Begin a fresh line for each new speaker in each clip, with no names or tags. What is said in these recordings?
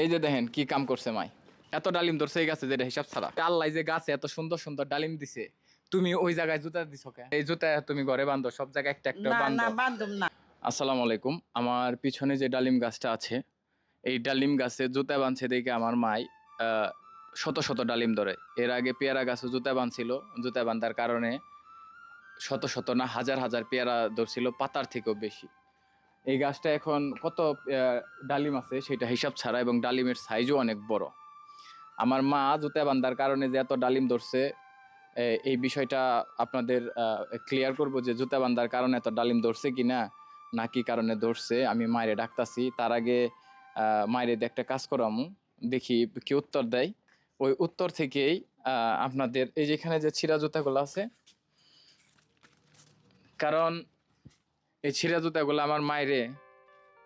এই যে দেখেন কি কাম করছে মাই। এত ডালিম ধরছে এই গাছে যেটা হিসাব ছাড়া। আল্লাহ যে গাছে এত সুন্দর সুন্দর ডালিম দিছে তুমি ওই জায়গায় জুতা দিছ কে? এই জুতা তুমি ঘরে বান্ধো সব জায়গায় একটা একটা বান্ধো
না
আসসালামু আলাইকুম। আমার পিছনে যে ডালিম গাছটা আছে এই ডালিম গাছে জুতা বাঁধছে দেখে আমার মাই আহ, শত শত ডালিম ধরে। এর আগে পেয়ারা গাছে জুতা বাঁধছিল জুতা বাঁধার কারণে শত শত না হাজার হাজার পেয়ারা ধরছিল পাতার থেকেও বেশি। এই গাছটা এখন কত ডালিম আছে সেটা হিসাব ছাড়া এবং ডালিমের সাইজও অনেক বড়। আমার মা জুতা বাঁধার কারণে যে এত ডালিম ধরছে এই বিষয়টা আপনাদের ক্লিয়ার করব যে জুতা বাঁধার কারণে এত ডালিম ধরছে কিনা, না কি কারণে ধরছে, আমি মায়ের ডাকতাছি। তার আগে মায়ের একটা কাজ করামু, দেখি কি উত্তর দেয়। ওই উত্তর থেকেই আপনাদের এই যেখানে যে ছিঁড়া জুতাগুলো আছে, কারণ এই ছিঁড়া জুতাগুলো আমার মায়েরে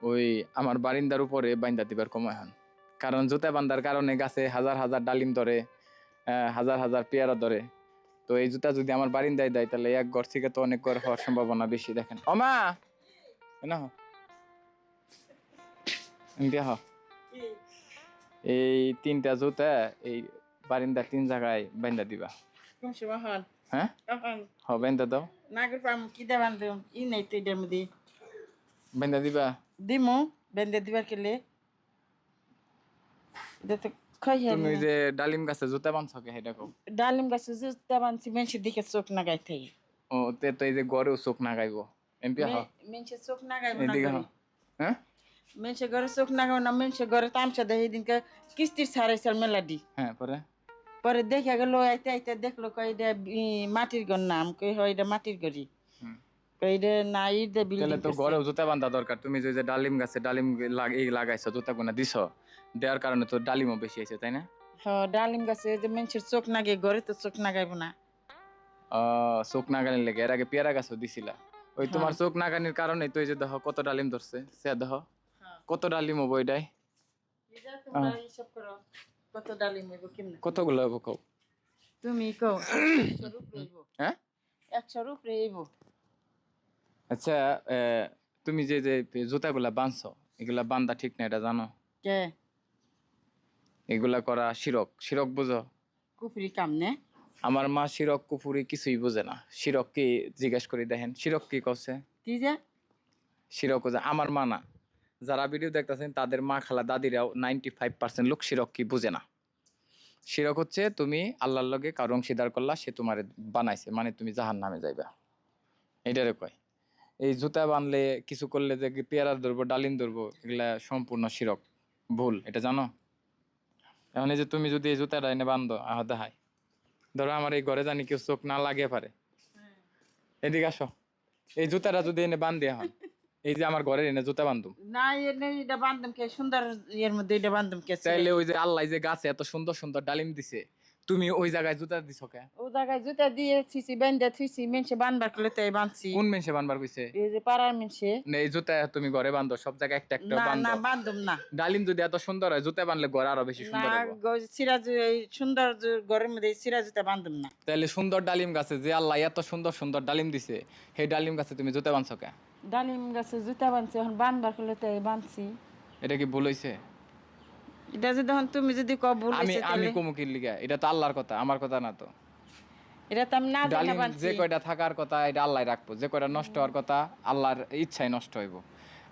ওই আমার বারিন্দার উপরে বাইন্দা দিবার কমায় হন। কারণ জুতা বান্ধার কারণে গাছে হাজার হাজার ডালিম ধরে হাজার হাজার পেয়ারা ধরে। তো এই জুতা যদি আমার বারিন্দায় দেয়, তাহলে এক ঘর থেকে তো অনেক ঘর হওয়ার সম্ভাবনা বেশি, দেখেন। অমা না হ এমনি এই তিনটা জুতা এই বারিন্দার তিন জায়গায় বাইন্দা দিবা। হ্যাঁ? হ বাইন্দা দাও।
নাগর পাম কি দে বান্ধব ই নাই তুই এটার মধ্যে।
বাইন্দা দিবা?
দিমু বেঁধে দিবার কেলে। এটা তো
তুমি যে ডালিম গাছে জুতা বানছো কে সেটা কও।
ডালিম গাছে জুতা বানছি মানুষের দিকে চোখ নাগাই থাই।
ও তে তো এই যে গড়েও চোখ না গাইব এমপি হ।
মানুষের চোখ না
এদিকে হ। হ্যাঁ?
মানুষের ঘরে চোখ নাগাইব না মানুষের ঘরে তামসা দেয় এদিনকে কিস্তির ছাড়াইছাল মেলাডি।
হ্যাঁ পরে।
পরে দেখে গেল আইতে আইতে দেখল কই এটা মাটির ঘর নাম কই হয় এটা মাটির ঘরই।
হুম।
কই এটা না ইট দে
তাহলে তো গড়েও জুতা বান্ধা দরকার। তুমি যে ডালিম গাছে ডালিম এই লাগাইছো জুতা কোনা দিছো দেওয়ার কারণে তো ডালিমও বেশি হয়েছে তাই না?
হ ডালিম গাছে যে মানুষের চোখ নাগে ঘরে তো চোখ নাগাইব না।
চোখ নাগানির লেগে। এর আগে পেয়ারা গাছও দিছিলা। ওই তোমার চোখ নাগানির কারণে তো এই যে দেখো কত ডালিম ধরছে। সে দেখো কত ডালিম হব এটাই?
হিসাব করো। কত ডালিম হইব কেমনে?
কতগুলো হব কও?
তুমি কও
হ্যাঁ?
একশোর উপরে হইব
আচ্ছা তুমি যে যে জুতাগুলা বাঁধছো এগুলা বান্ধা ঠিক না এটা জানো?
কে?
এগুলা করা শিরক। শিরক বুঝো?
কুফরি কাম নে
আমার মা শিরক কুফুরি কিছুই বুঝে না। শিরক কি জিজ্ঞেস করে দেখেন শিরক কি করছে
কি যে?
শিরক যে আমার মা না। যারা ভিডিও দেখতেছেন তাদের মা খালা দাদিরাও নাইনটি ফাইভ পার্সেন্ট লোক শিরক কি বুঝে না। শিরক হচ্ছে তুমি আল্লাহর লগে কারও অংশীদার করলা সে তোমার বানাইছে মানে তুমি জাহান নামে যাইবা। এটারে কয়। এই জুতা বানলে কিছু করলে যে পেয়ারা ধরবো ডালিম ধরবো এগুলা সম্পূর্ণ শিরক। ভুল এটা জানো? এখন যে তুমি যদি এই জুতাটা এনে বান্ধো আহ দেখাই। ধরো আমার এই ঘরে জানি কেউ চোখ না লাগে পারে। এদিকে আসো। এই জুতাটা যদি এনে বান্ধ দেওয়া হয়। এই যে আমার ঘরের এনে জুতা বান্ধব।
না এনে এটা বান্ধব কে? সুন্দর ইয়ের মধ্যে এটা বান্ধব কে
চাইলে ওই যে আল্লাহ যে গাছে এত সুন্দর সুন্দর ডালিম দিছে তুমি ওই জায়গায় জুতা দিছো কে?
ও জায়গায় জুতা দিয়ে থুইছি বেঁধে থুইছি মেনসে বানবার করলে তাই বানছি।
কোন মেনসে বানবার কইছে?
এই যে পাড়ার মেনসে।
না এই জুতা তুমি ঘরে বান্ধো সব জায়গায় একটা একটা বান্ধো
না না বান্ধব। না।
ডালিম যদি এত সুন্দর হয় জুতা বানলে ঘর আরও বেশি সুন্দর হবে না
সিরাজ এই সুন্দর যে ঘরের মধ্যে সিরাজ জুতা বান্ধব না।
তাহলে সুন্দর ডালিম গাছে যে আল্লাহ এত সুন্দর সুন্দর ডালিম দিছে সেই ডালিম গাছে তুমি জুতা বানছো কে?
ডালিম গাছে জুতা বানছি এখন বানবার করলে তাই বানছি।
এটা কি ভুল হইছে?
এটা যদি এখন তুমি যদি কব
আমি
বলেছে
আমি
তাহলে
কমুকির লিগা? এটা তো আল্লাহর কথা আমার কথা না তো।
এটা তো আমি না জানা
ডালিম
বানছি।
যে কয়টা থাকার কথা এটা আল্লাহ রাখব। যে কয়টা নষ্ট হওয়ার কথা আল্লাহর ইচ্ছায় নষ্ট হইব।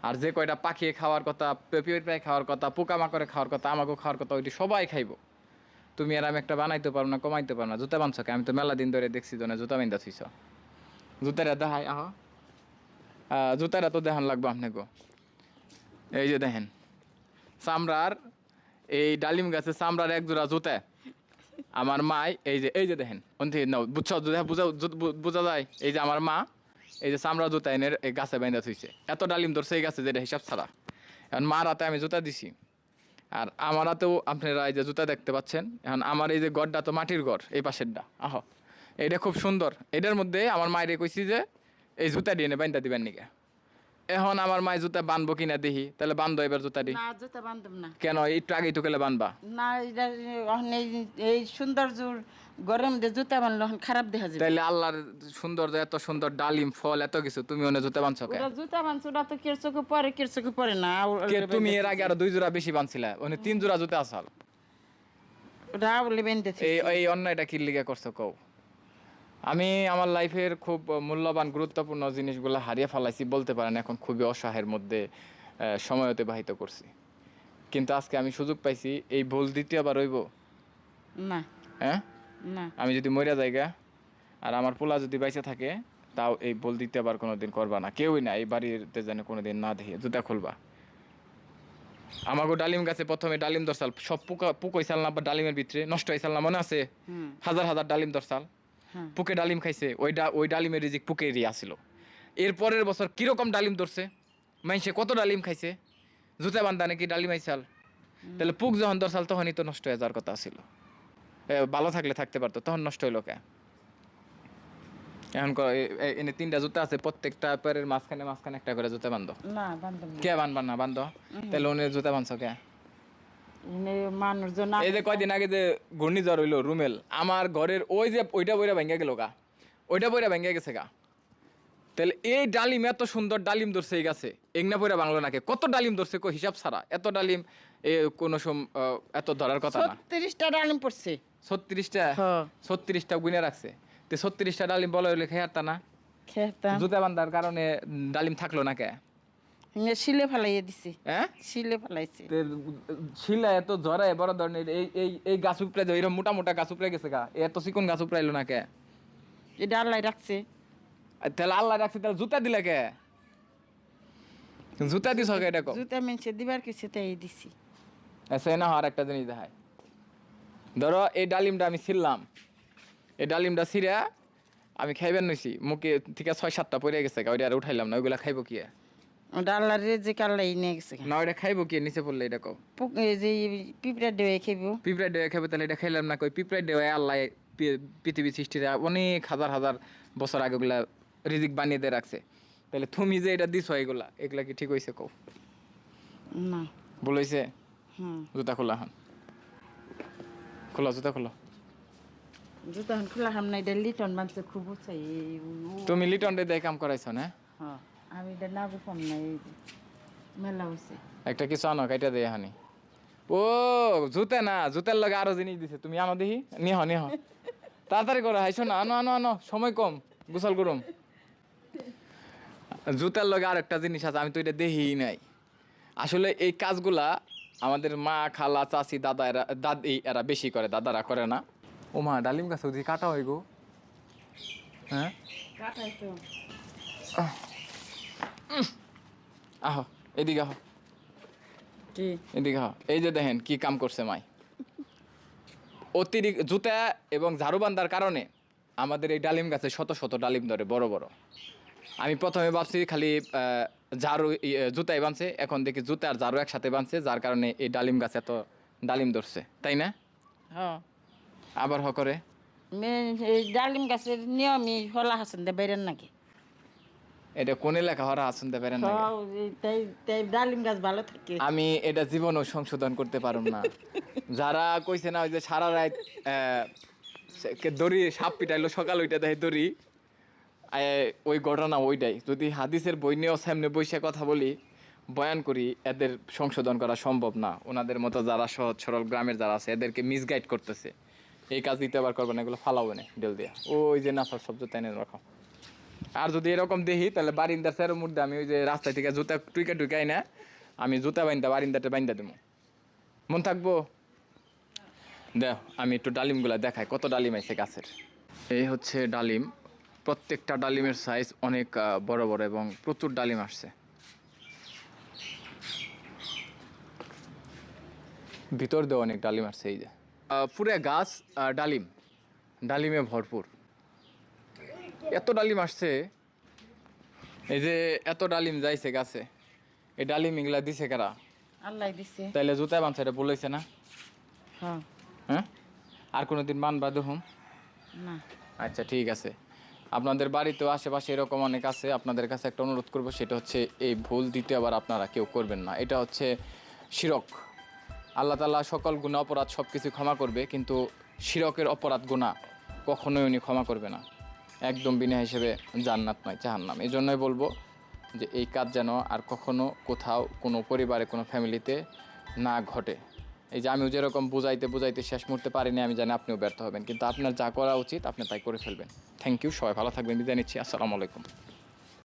আর যে কয়টা পাখি খাওয়ার কথা পায়ে খাওয়ার কথা পোকামাকড়ে খাওয়ার কথা আমাকেও খাওয়ার কথা ওইটি সবাই খাইবো। তুমি আর আমি একটা বানাইতে পারো না কমাইতে পারো না। জুতা বানছো কে? আমি তো মেলা দিন ধরে দেখছি জনে জুতা বান্ধা থুইছ জুতাটা দেখাই আহ। জুতাটা তো দেখান লাগবো আপনাকে। এই যে দেখেন, চামড়ার এই ডালিম গাছে চামড়ার এক জোড়া জুতা। আমার মাই, এই যে এই যে দেখেন, অন্তি নাও বুঝছ? বুঝা বোঝা যায়? এই যে আমার মা, এই যে চামড়া জুতা এনে এই গাছে বাইন্দা থুইছে। এত ডালিম ধরছে এই গাছে যেটা হিসাব ছাড়া। এখন মার হাতে আমি জুতা দিছি। আর আমার হাতেও আপনারা এই যে জুতা দেখতে পাচ্ছেন। এখন আমার এই যে গড়টা তো মাটির গড়, এই পাশেরটা। আহ, এইটা খুব সুন্দর। এটার মধ্যে আমার মায়ের কইছি যে এই জুতা দিয়ে বাইন্দা দিবেন নিকে? এখন আমার মায় জুতা বানবো কিনা দেখি তাহলে বান্ধো এবার জুতাটি
না জুতা বান্ধব না।
কেন একটু আগেই তো গেলে বানবা।
না এটা এখন এই এই সৌন্দর্যর গরম দিয়ে জুতা বানলে এখন খারাপ দেখা যাবে।
তাইলে আল্লাহর সুন্দর এত সুন্দর ডালিম ফল এত কিছু তুমি ওনে জুতা বানছো কে
ওরা জুতা বানছে ওরা তো কের চোখে পরে কের চোখে পরে না
কে তুমি এর আগে আরও দুই জোড়া বেশি বানছিলা ওনে তিন জোড়া জুতা আসাল
ওরা বলে বেঁধেছে।
এই এই অন্যায়টা কি লিগে করছ কও? আমি আমার লাইফের খুব মূল্যবান গুরুত্বপূর্ণ জিনিসগুলো হারিয়ে ফেলাইছি বলতে পারেন এখন খুবই অসহায়ের মধ্যে সময় অতিবাহিত করছি। কিন্তু আজকে আমি সুযোগ পাইছি এই ভুল দ্বিতীয়বার হইব।
না।
হ্যাঁ?
না।
আমি যদি মরিয়া জায়গা আর আমার পোলা যদি বাইসে থাকে তাও এই ভুল দিতে আবার কোনোদিন করবা না। কেউই না এই বাড়িতে যেন কোনোদিন না দেখে জুতা খুলবা। আমাকে ডালিম গাছে প্রথমে ডালিম দরসাল সব পোকা পোক হয়েছাল না বা ডালিমের ভিতরে নষ্ট হয়েছাল না মনে আছে? হাজার হাজার ডালিম দরসাল। পুকে ডালিম খাইছে ওই ডা ওই ডালিমের রিজিক পুকেরই আসিল এর পরের বছর কীরকম ডালিম ধরছে? মাইসে কত ডালিম খাইছে? জুতা বান্ধা নাকি ডালিম আইসাল তাহলে পুক যখন দরসাল তখনই তো নষ্ট হয়ে যাওয়ার কথা ছিল ভালো থাকলে থাকতে পারতো তখন নষ্ট হইল কে? এখন এনে তিনটা জুতা আছে প্রত্যেকটা পেরের মাঝখানে মাঝখানে একটা করে জুতা বান্ধো। কে বানবা না বান্ধ? তাহলে ওনের জুতা বানছো কে?
মানুষজন
এই যে কয়দিন আগে যে ঘূর্ণিঝড় হইল রুমেল আমার ঘরের ওই যে ওইটা বইরা ভেঙে গেল গা। ওইটা বইরা ভেঙে গেছে গা। তাহলে এই ডালিম এত সুন্দর ডালিম ধরছে এই গাছে এগনা বইরা বাংলো নাকে? কত ডালিম ধরছে কো হিসাব ছাড়া? এত ডালিম এ কোনো সম এত ধরার কথা না।
ছত্রিশটা ডালিম পড়ছে।
ছত্রিশটা?
হ্যাঁ।
ছত্রিশটা গুনে রাখছে। তো ছত্রিশটা ডালিম বলা হইলে খেয়ে না?
খেতাম
জুতা বান্ধার কারণে ডালিম থাকল না কে?
শিলে ফেলাইয়ে দিছে।
হ্যাঁ?
শিলে ফেলাইছে।
শিলা এত জরায় বড় ধরনের এই এই এই গাছ উপরে যে এরকম মোটা মোটা গাছ উপরে গেছে গা এত চিকন গাছ উপরে এলো না কে?
এটা আল্লাহ রাখছে।
তাহলে আল্লাহ রাখছে তাহলে জুতা দিলে কে? জুতা দিছ কে এটা
জুতা মেনছে দিবার কিছু তাই দিছি।
এসে না আর একটা জিনিস দেখায়। ধরো এই ডালিমটা আমি ছিললাম এই ডালিমটা ছিঁড়া আমি খাইবেন নইছি মুখে থেকে ছয় সাতটা পড়ে গেছে গা ওইটা আর উঠাইলাম না ওইগুলা খাইবো কি
ওটা আল্লাহর রেজে কাল্লাই নিয়ে গেছে।
না ওইটা খাইবো কি? নিচে পড়লে এটা কও।
এই যে পিঁপড়া দেওয়া খেব
পিঁপড়াই দেওয়া খাবে তাহলে এটা খাইলাম না কই? পিঁপড়াই দেওয়া আল্লাহ পৃথিবী সৃষ্টির অনেক হাজার হাজার বছর আগে ওগুলা রিজিক বানিয়ে দিয়ে রাখছে। তাহলে তুমি যে এটা দিছ এগুলা এগুলা কি ঠিক হয়েছে কও?
না।
বলেছে
হুম।
জুতা খোলা হন। খোলা জুতা খোলা।
জুতা এখন খোলা হাম না এটা লিটন মানছে খুব উ-
তুমি লিটন দিয়ে কাম করাইছো না?
হ্যাঁ। আমি এটা না বুঝলাম না এই যে মেলা হয়েছে
একটা কিছু আনো কাইটা দিয়ে হানি। ও জুতা না জুতার লগে আরও জিনিস দিছে তুমি আনো দেখি। নিহ নিহ। তাড়াতাড়ি করো হাইছো না আনো আনো আনো সময় কম গোসল করুম। জুতার লগে আর একটা জিনিস আছে আমি তো এটা দেখি নাই। আসলে এই কাজগুলা আমাদের মা খালা চাচি দাদা এরা দাদি এরা বেশি করে দাদারা করে না। ও মা ডালিম গাছ ওদিকে কাটা হয় গো। হ্যাঁ?
কাটাই তো।
আহো এদিকে আহো।
কি?
এদিকে আহো। এই যে দেখেন কি কাম করছে মাই। অতিরিক্ত জুতা এবং ঝাড়ু বান্ধার কারণে আমাদের এই ডালিম গাছে শত শত ডালিম ধরে বড় বড়। আমি প্রথমে ভাবছি খালি ঝাড়ু জুতাই বানছে। এখন দেখি জুতা আর ঝাড়ু একসাথে বানছে যার কারণে এই ডালিম গাছে এত ডালিম ধরছে। তাই না?
হ্যাঁ।
আবার হ করে।
এই ডালিম গাছের নিয়মই হলা হাসন দে বাইরেন নাকি?
এটা কোন এলাকা হরা শুনতে পারেন না।
এই তাই তাই ডালিম গাছ ভালো থাকে।
আমি এটা জীবনও সংশোধন করতে পারুম না। যারা কইছে না ওই যে সারা রাত দড়ি সাপ পিটাইলো সকাল ওইটা দেয় দড়ি। ওই ঘটনা ওইটাই। যদি হাদিসের বই নিয়েও সামনে বসে কথা বলি বয়ান করি এদের সংশোধন করা সম্ভব না। ওনাদের মতো যারা সহজ সরল গ্রামের যারা আছে এদেরকে মিসগাইড করতেছে। এই কাজ দিতে আবার করবে না এগুলো ফালাবে না ডেল দিয়া। ওই যে নাফার জুতা এনে রাখো। আর যদি এরকম দেখি, তাহলে বারিন্দার স্যারের মধ্যে আমি ওই যে রাস্তায় থেকে জুতা টুইকা টুইকাই না আমি জুতা বাইন্দা বারিন্দাতে বাইন্দা দেবো মন থাকব? দেখ, আমি একটু ডালিমগুলা দেখাই, কত ডালিম আছে গাছের। এই হচ্ছে ডালিম। প্রত্যেকটা ডালিমের সাইজ অনেক বড় বড় এবং প্রচুর ডালিম আসছে। ভিতর দিয়ে অনেক ডালিম আসছে, এই যে। পুরে গাছ ডালিম। ডালিমে ভরপুর। এত ডালিম আসছে। এই যে এত ডালিম যাইছে গাছে এই ডালিম এগুলা দিছে কারা?
আল্লাহ দিছে।
তাইলে জুতা বানছে এটা বলেছে না?
হ্যাঁ।
হ্যাঁ? আর কোনো দিন বানবা দেখুন
না।
আচ্ছা ঠিক আছে। আপনাদের বাড়িতেও আশেপাশে এরকম অনেক আছে আপনাদের কাছে একটা অনুরোধ করব সেটা হচ্ছে এই ভুল দ্বিতীয়বার আপনারা কেউ করবেন না। এটা হচ্ছে শিরক। আল্লাহ তালা সকল গুণা অপরাধ সব কিছু ক্ষমা করবে কিন্তু শিরকের অপরাধ গুণা কখনোই উনি ক্ষমা করবে না। একদম বিনা হিসেবে জান্নাত নয়, জাহান্নাম। এই জন্যই বলব যে এই কাজ যেন আর কখনো কোথাও কোনো পরিবারে, কোনো ফ্যামিলিতে না ঘটে। এই যে আমিও যেরকম বুঝাইতে বুঝাইতে শেষ মুহূর্তে পারিনি, আমি জানি আপনিও ব্যর্থ হবেন। কিন্তু আপনার যা করা উচিত, আপনি তাই করে ফেলবেন। থ্যাংক ইউ সবাই ভালো থাকবেন। বিদায় নিচ্ছি। আসসালামু আলাইকুম।